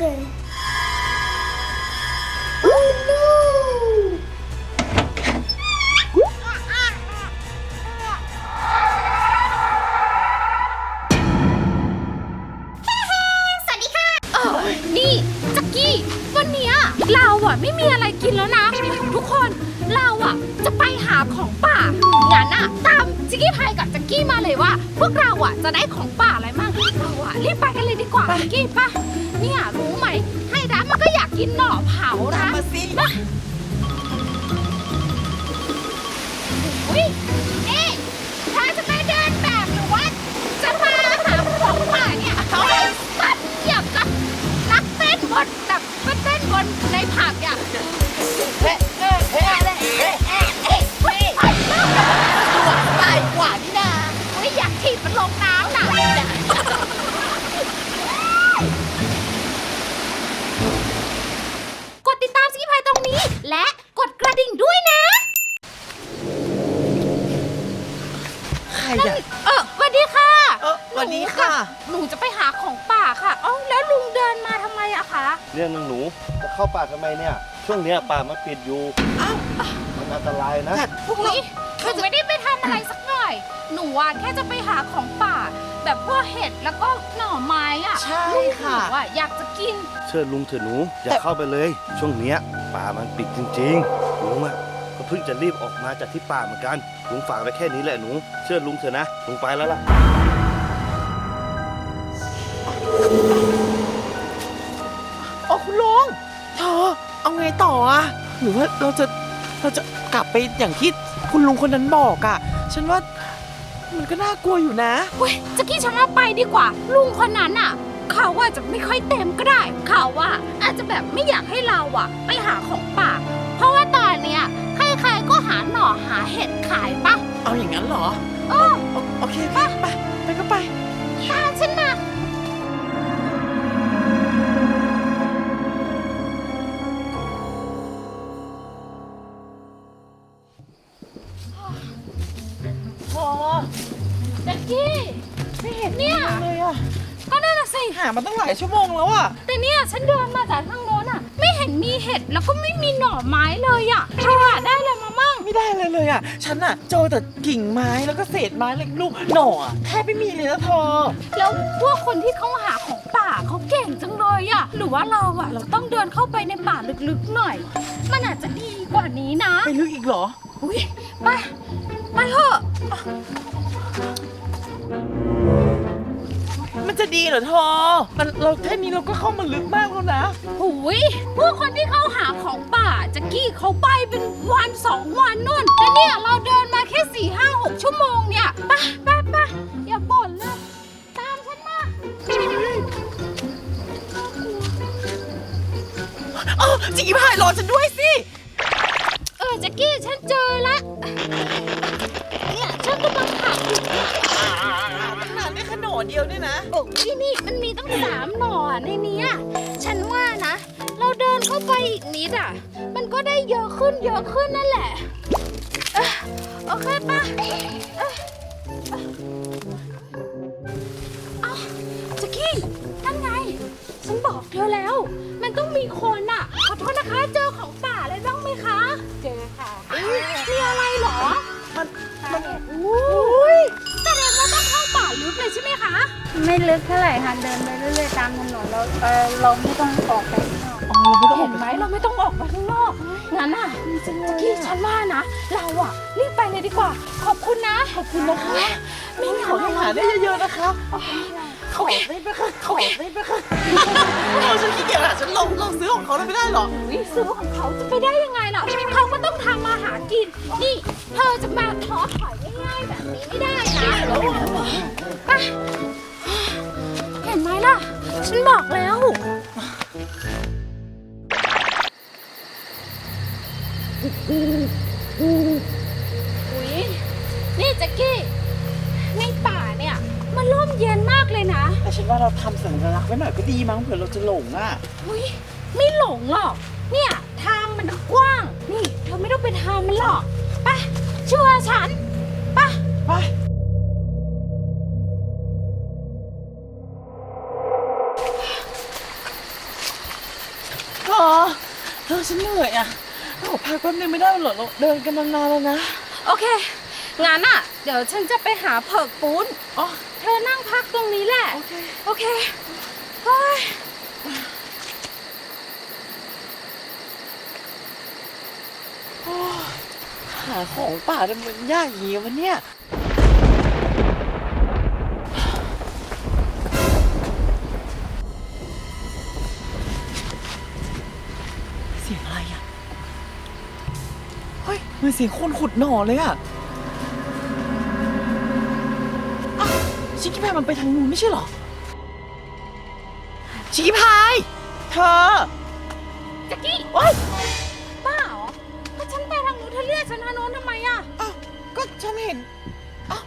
Okay. วัสดีค่ะ หนูจะไปหาของป่าค่ะ เอ้าแล้วลุงเดินมาทำไมอะคะเนี่ยนางหนูจะเข้าป่าทำไมเนี่ย ช่วงเนี้ยป่ามันปิดอยู่อ้าวมันอันตรายนะจัดพวกอุ๊เรายหนูไม่ได้ไปทำอะไรสักหน่อย หนูอะแค่จะไปหาของป่า แบบพวกเห็ดแล้วก็หน่อไม้อะใช่ลูกหค่ะนูอะอยากจะกิน เชื่อลุงเถอะหนูอย่าเข้าไปเลย ช่วงเนี้ยป่ามันปิดจริงๆลุงอะก็เพิ่งจะรีบออกมาจากที่ป่าเหมือนกันลุงฝากไปแค่นี้แหละหนู เชื่อลุงเถอะนะลุงไปแล้วล่ะ โอ้คุณลุงเธอเอาไงต่ออะหรือว่าเราจะเราจะกลับไปอย่างที่คุณลุงคนนั้นบอกอะฉันว่ามันก็น่ากลัวอยู่นะ เว้ยจะกี้ฉันว่าไปดีกว่า ลุงคนนั้นอะเขาว่าจะไม่ค่อยเต็มก็ได้ เขาว่าอาจจะแบบไม่อยากให้เราอะไปหาของป่า เพราะว่าตอนเนี้ยใครๆก็หาหน่อหาเห็ดขายปะเอาอย่างนั้นเหรอ เออ โอโอเคไปไปไป แจ็คกี้ไม่เห็นเนี่ยเลยอะก็นั่นน่ะสิหามาตั้งหลายชั่วโมงแล้วอะแต่เนี่ยฉันเดินมาจากทางโน้นอะ ไม่เห็นมีเห็ดแล้วก็ไม่มีหน่อไม้เลยอะเธออะได้เลยมามั่งไม่ได้เลยเลยอะ ฉันอะเจอแต่กิ่งไม้แล้วก็เศษไม้เล็กลูกหน่ออะแทบไม่มีเลยนะเธอแล้วพวกคนที่เขาหาของป่าเขาเก่งจังเลยอะหรือว่าเราอะ เราต้องเดินเข้าไปในป่าลึกๆหน่อย มันอาจจะดีกว่านี้นะไปลึกอีกเหรออุ้ยไป ไปเถอะ มันจะดีเหรอเธอมันเราแค่นี้เราก็เข้ามาลึกมากแล้วนะ หุยพวกคนที่เขาหาของป่าแจะกี้เขาไปเป็นวันสองวันนู่นแต่เนี่ยเราเดินมาแค่สี่ห้าหกชั่วโมงเนี่ยไปไปไปอย่าบ่นเลย ตามฉันมา เออจิกกี้พายรอฉันด้วยสิ เออแจ็กกี้ฉันเจอละ เดียวเนี่ยนะ โอ้ยนี่มันมีตั้งสามหน่อในเนี้ยฉันว่านะ เราเดินเข้าไปอีกนิดอะ มันก็ได้เยอะขึ้นเยอะขึ้นนั่นแหละเอ้อโอเคปะเอ้อ ไม่ลึกเท่าไหร่ค่ะเดินไปเรื่อยๆตามถนนเราเออเราไม่ต้องออกไปข้างนอก อ๋อเราไม่ต้องอเห็อกนไปไหมเราไม่ต้องออกไปข้างนอกงั้นอะตะกี้ฉันว่านะ เราอะรีบไปเลยดีกว่า ขอบคุณนะขอบคุณนะคะไม่ขอให้หาได้เยอะๆนะคะขอได้ไหมคะขอได้ไหมคะเราฉันขี้เกียจอะฉันลงลงซื้อของเขาเลยไม่ได้หรออุ๊ยซื้อของเขาจะไปได้ยังไงล่ะเขาก็ต้องทำมาหากิน นี่ เธอจะมาท้อถอยง่ายๆแบบนี้ไม่ได้นะไปเห็น ไหมล่ะ ฉันบอกแล้ว อุ๊ย นี่แจ็กกี้ ในป่าเนี่ย มันร่มเย็นมากเลยนะ แต่ฉันว่าเราทำสัญลักษณ์ไว้หน่อยก็ดีมั้งเผื่อเราจะหลงอะ อุ๊ย ไม่หลงหรอก เนี่ยทางมันกว้าง นี่เธอไม่ต้องไปทางมันหรอกไปเชื่อฉันไปไป เธอฉันเหนื่อยอะขอพักแป๊บนึงไม่ได้เหรอเราเดินกันนานๆแล้วนะ โอเค งั้นอะ เดี๋ยวฉันจะไปหาเผิกปูนอ๋อ เธอนั่งพักตรงนี้แหละ โอเค โอเคเฮ้ยหาของป่าทำไมมันยากอย่างงี้วะเนี่ย ยเหมือนเสียงคนขุดหน่อเลยอะอ้าวชิคกี้พายมันไปทางนู้นไม่ใช่เหรอ ชิคกี้พายเธอแจ็กกี้โอ๊ยบ้าเหรอถ้าฉันไปทางนู้นเธอเรียกฉันทางโน้นทำไมอะ อ้าวก็ฉันเห็นอ้าว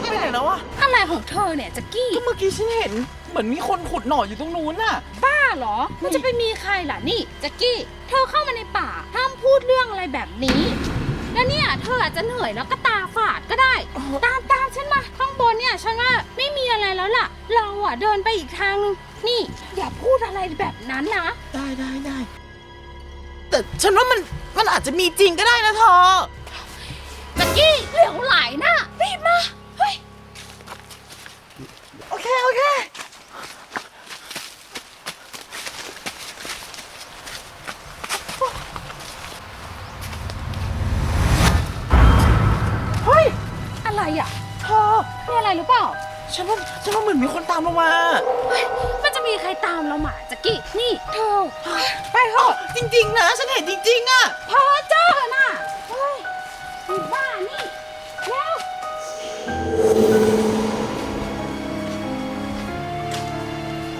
ไปไหนแล้วอะอะไรของเธอเนี่ยแจ็กกี้ก็เมื่อกี้ฉันเห็น เหมือนมีคนขุดหน่ออยู่ตรงนู้นน่ะ บ้าเหรอ มันจะไปมีใครล่ะนี่แจ็กกี้ เธอเข้ามาในป่าห้าม พูดเรื่องอะไรแบบนี้ แล้วเนี่ยเธออาจจะเหนื่อยแล้วก็ตาฝาดก็ได้อ๋อตามตามฉันมาข้างบนเนี่ยฉันว่าไม่มีอะไรแล้วล่ะ เราอะเดินไปอีกทางนึงนี่ อย่าพูดอะไรแบบนั้นนะ ได้ได้ได้ แต่ฉันว่ามันมันอาจจะมีจริงก็ได้นะเธอแจ็กกี้เหลวไหลนะรีบมา จริง ๆ นะ ฉันเห็นจริง ๆอะเพอเจอน่ะเฮ้ยอีบ้านี่แล้ว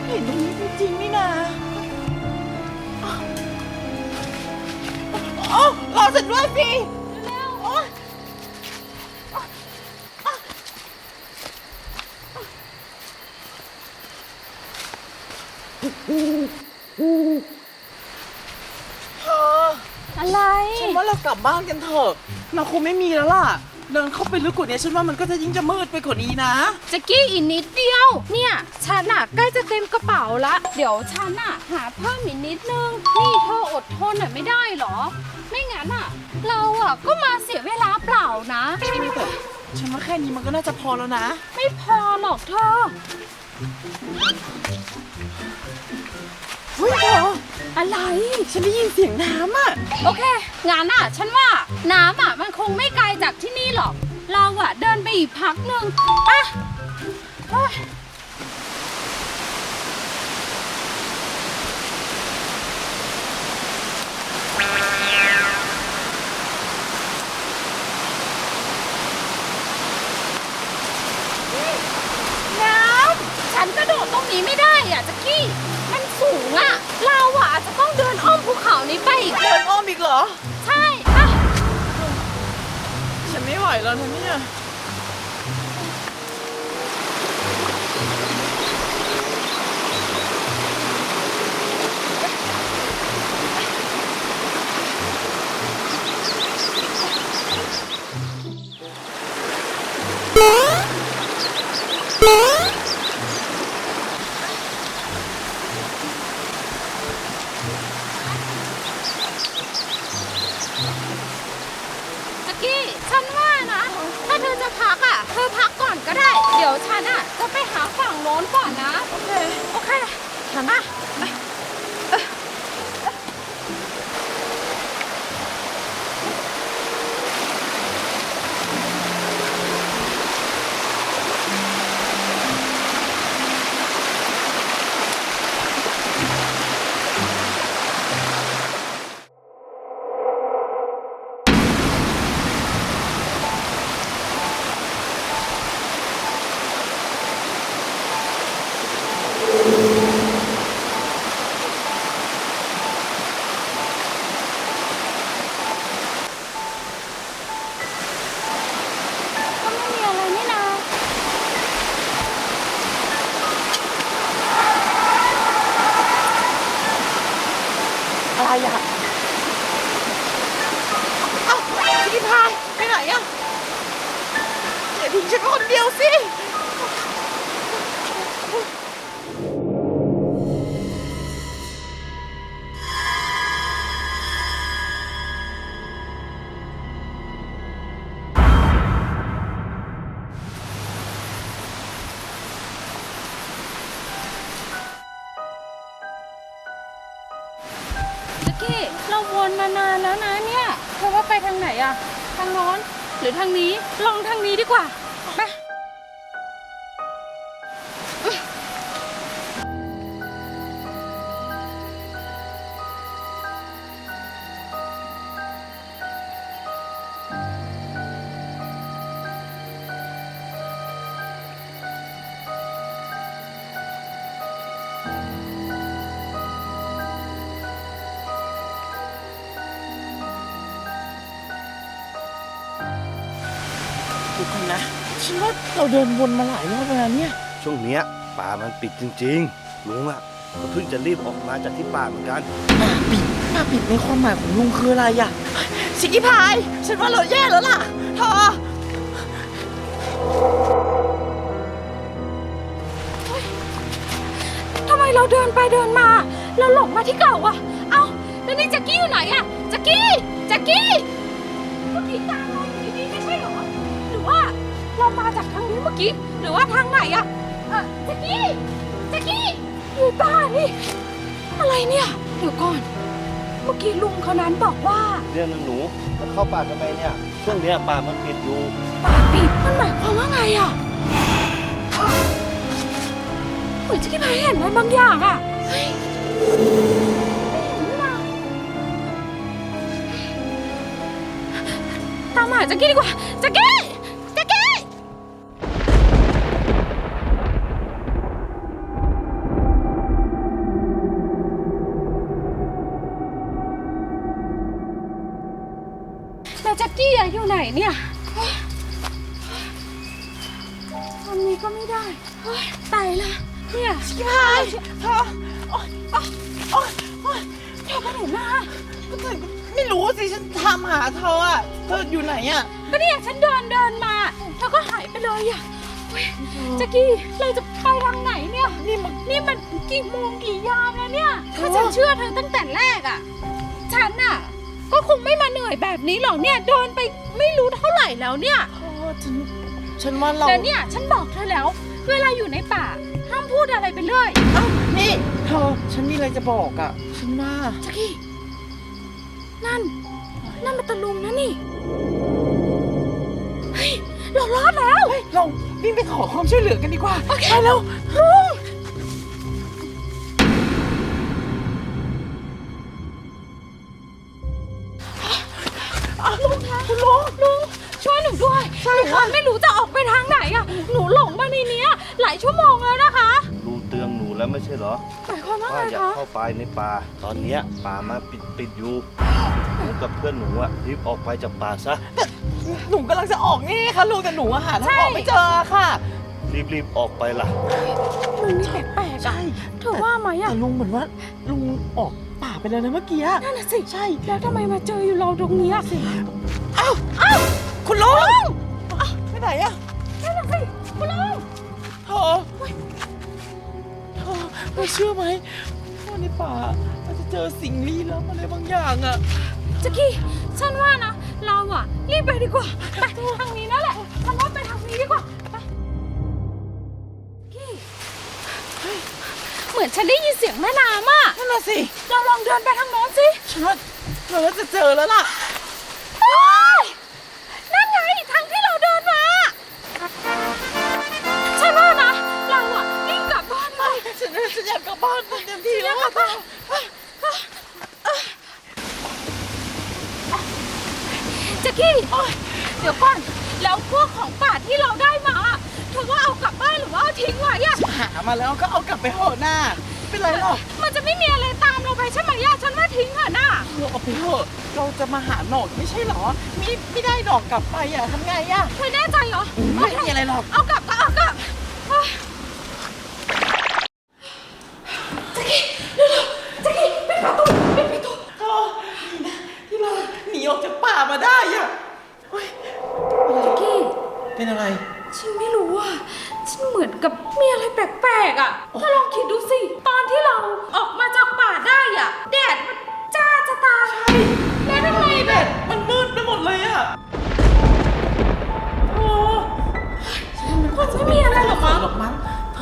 เห็นตรงนี้จริงๆนี่นะอ๋อรอฉันด้วยสิเร็วโอ๊ยเธอ อะไร ฉันว่าเรากลับบ้านกันเถอะเราคงไม่มีแล้วล่ะ เดินเข้าไปลึกกว่านี้ฉันว่ามันก็จะยิ่งจะมืดไปกว่านี้นะแจ็กกี้อีกนิดเดียว เนี่ยฉันอะใกล้จะเต็มกระเป๋าละ เดี๋ยวฉันอะหาเพิ่มอีกนิดนึง นี่เธออดทนหน่อยไม่ได้เหรอ ไม่งั้นอะเราอะก็มาเสียเวลาเปล่านะแต่ฉันว่าแค่นี้มันก็น่าจะพอแล้วนะ ไม่พอหรอกเธอ เฮ้ยเธออะไร ฉันได้ยินเสียงน้ำอะ โอเค งานอะ ฉันว่าน้ำอะ มันคงไม่ไกลจากที่นี่หรอก เราอะ เดินไปอีกพักหนึ่งไปะเฮ้ยน้ำฉันกระโดดตรงนี้ไม่ได้อะจักกี้ สูงอะเราอะอาจจะต้องเดินอ้อมภูเขานี้ไปอีก เดินอ้อมอีกเหรอ ใช่ปะฉันไม่ไหวแล้วนะเนี่ย เดี๋ยวฉันอะจะไปหาฝั่งโน้นก่อนนะ โอเค โอเคฉันอะ ร้อน หรือทางนี้ลองทางนี้ดีกว่า ฉันว่าเราเดินวนมาหลายรอบแล้วนะเนี่ยช่วงเนี้ยป่ามันปิดจริงๆลุงอะก็เพิ่งจะรีบออกมาจากที่ป่าเหมือนกัน ป่าปิดป่าปิดในความหมายของลุงคืออะไรอะชิคกี้พาย ฉันว่าเราแย่แล้วล่ะเธอทำไมเราเดินไปเดินมา เราหลงมาที่เก่าอะเอ้าแล้วนี่แจ็กกี้อยู่ไหนอะแจ็กกี้แจ็กกี้เมื่อกี้ตาม เรามาจากทางนี้เมื่อกี้ หรือว่าทางไหนอะเออแจ็กกี้แจ็กกี้อยู่ป่านี่ อะไรเนี่ย เดี๋ยวก่อน เมื่อกี้ลุงเขานั้นบอกว่าเรื่องนึงหนูจะเข้าป่าทำไมเนี่ยช่วงเนี้ยป่ามันปิดอยู่ป่าปิดมันหมายความว่าไงอะเหมือนแจ็กกี้พายเห็นอะไรบางอย่างอะเฮ้ยไม่เห็นนี่นะตามหาแจ็กกี้ดีกว่า นมาก็เธอไม่รู้สิฉันตามหาเธออะเธออยู่ไหนอะก็เนี่ยฉันเดินเดินมาเธอก็หายไปเลยอะเฮ้ยแจ็คกี้เราจะไปทางไหนเนี่ยนี่มันนี่มันกี่โมงกี่ยามแล้วเนี่ยถ้าฉันเชื่อเธอตั้งแต่แรกอะฉันอะก็คงไม่มาเหนื่อยแบบนี้หรอกเนี่ยเดินไปไม่รู้เท่าไหร่แล้วเนี่ยเธอฉันฉันว่าเราแต่เนี่ยฉันบอกเธอแล้ว เวลาอยู่ในป่าห้ามพูดอะไรไปเรื่อย เอ้านี่ เธอฉันมีอะไรจะบอกอะฉันว่าจักกี้ นั่น นั่นมันตะลุงนะนี่ เฮ้ย เรารอดแล้ว เฮ้ยเราวิ่งไปขอความช่วยเหลือกันดีกว่าโอเคไปแล้ว ช่เหรอหมายความว่าว่าไงอย่าคะเข้าไปในป่าตอนเนี้ยป่ามันปิดปิดอยู่หนูกับเพื่อนหนูอะรีบออกไปจากป่าซะหนูกำลังจะออกนี่ค่ะลุงแต่หนูอะหาทางออกไม่เจอค่ะรีบรีบออกไปล่ะมันมีแปลกๆอะเธอว่าไหมอะแต่ลุงเหมือนว่าลุงออกป่าไปแล้วนะเมื่อกี้อะนั่นน่ะสิใช่แล้วทำไมมาเจออยู่เราตรงเนี้ยสิอ้าวอ้าวคุณลุงอ้าวไปไหนอะนั่นน่ะสิคุณลุงเธอเธอ เธอเชื่อไหมว่าในป่าเราจะเจอสิ่งลี้ลับอะไรบางอย่างอะจักกี้ฉันว่านะเราอะรีบไปดีกว่าไปทางนี้นั่นแหละฉันว่าไปทางนี้ดีกว่าไปกี้เฮ้ยเหมือนฉันได้ยินเสียงแม่น้ำอะนั่นน่ะสิเราลองเดินไปทางโน้นสิฉันว่าเราน่าจะเจอแล้วล่ะ จักกี้เดี๋ยวก่อน แล้วพวกของป่าที่เราได้มาเธอว่าเอากลับบ้านหรือว่าเอาทิ้งไว้อะหามาแล้วก็เอากลับไปเถอะหน้าไม่เป็นไรหรอกมันจะไม่มีอะไรตามเราไปใช่ไหมอะฉันว่าทิ้งเถอะน่ะเราเอาไปเถอะเราจะมาหาหนอกไม่ใช่เหรอมีไม่ได้หนอกกลับไปอะทำไงอะเธอแน่ใจเหรอไม่มีอะไรหรอก เอากลับก็เอากลับ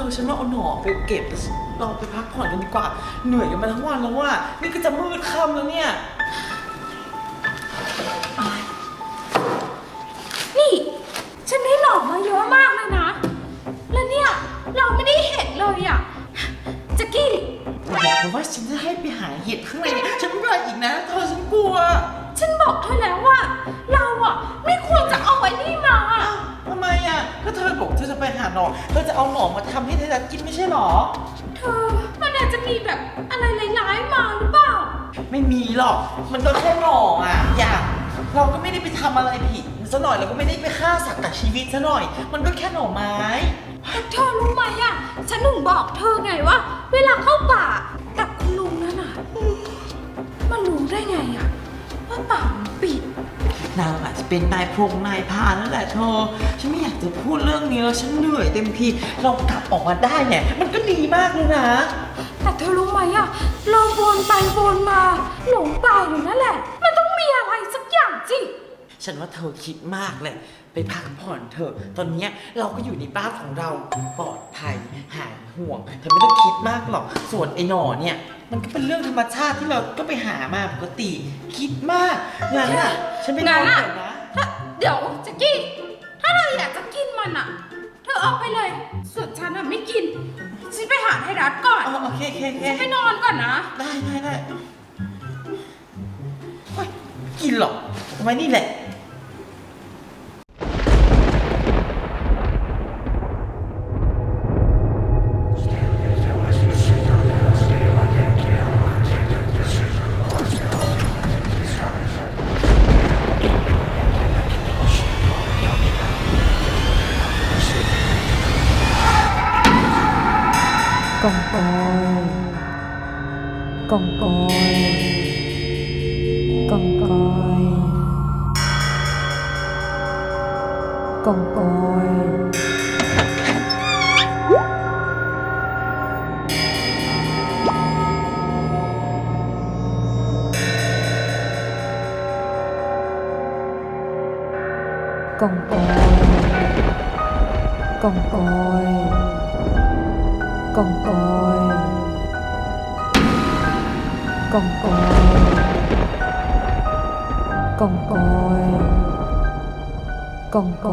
อฉันว่าเอาหนอกไปเก็บเราไปพักผ่อนกันดีกว่า เหนื่อยกันมาทั้งวันแล้วว่า นี่ก็จะมืดค่ำแล้วเนี่ย นี่ ฉันได้หลอกมาเยอะมากเลยนะ แล้วเนี่ย เราไม่ได้เห็นเลยอะแจ็กกี้บอกเลยว่าฉันจะให้ไปหาเห็ดข้างในเนี่ยฉันไม่ไปอีกนะเธอฉันกลัว ฉันบอกเธอแล้วว่า เราอะไม่ควรจะเอาไอ้นี่มาอ้าวทำไมอะ ก็เธอบอกเธอจะไปหาหน่อเธอจะเอาหน่อมาทำให้เธอกินไม่ใช่หรอ เธอ มันอาจจะมีแบบอะไรร้ายๆมาหรือเปล่า ไม่มีหรอก มันก็แค่หน่ออะ อย่า เราก็ไม่ได้ไปทำอะไรผิดซะหน่อยเราก็ไม่ได้ไปฆ่าสัตว์ตัดชีวิตซะหน่อย มันก็แค่หน่อไม้เธอรู้ไหมอะ ฉันถึงบอกเธอไงว่า เวลาเข้าป่ากับคุณลุงนั่นน่ะอืมมันรู้ได้ไงอะ ว่าปามันปิด นางอาจจะเป็นนายพรงนายพรานนั่นแหละเธอ ฉันไม่อยากจะพูดเรื่องนี้แล้วฉันเหนื่อยเต็มทีเรากลับออกมาได้เนี่ย มันก็ดีมากเลยนะ แต่เธอรู้ไหมอะเราวนไปวนมา หลงป่าอยู่นั่นแหละ มันต้องมีอะไรสักอย่างสิ ฉันว่าเธอคิดมากเลยไปพักผ่อนเถอะ ตอนเนี้ยเราก็อยู่ในบ้านของเราปลอดภัยหายห่วงเธอไม่ต้องคิดมากหรอก ส่วนไอ้หนอเนี่ย มันก็เป็นเรื่องธรรมชาติที่เราก็ไปหามาปกติ คิดมากงั้นอะ ฉันไปนอนงั้นก่อะอนนะ ถ้าเดี๋ยวแจ็กกี้ถ้าเธออยากจะกินมันอะ เธอเอาไปเลย ส่วนฉันอะไม่กิน ฉันไปหาให้รัดก่อน อ๋อโอเคโอเคโอเค ไปนอนก่อนนะ ได้ได้ได้เฮ้ยกินหรอกเอาไว้นี่แหละ กองกอยกองกอย กองกอยกองก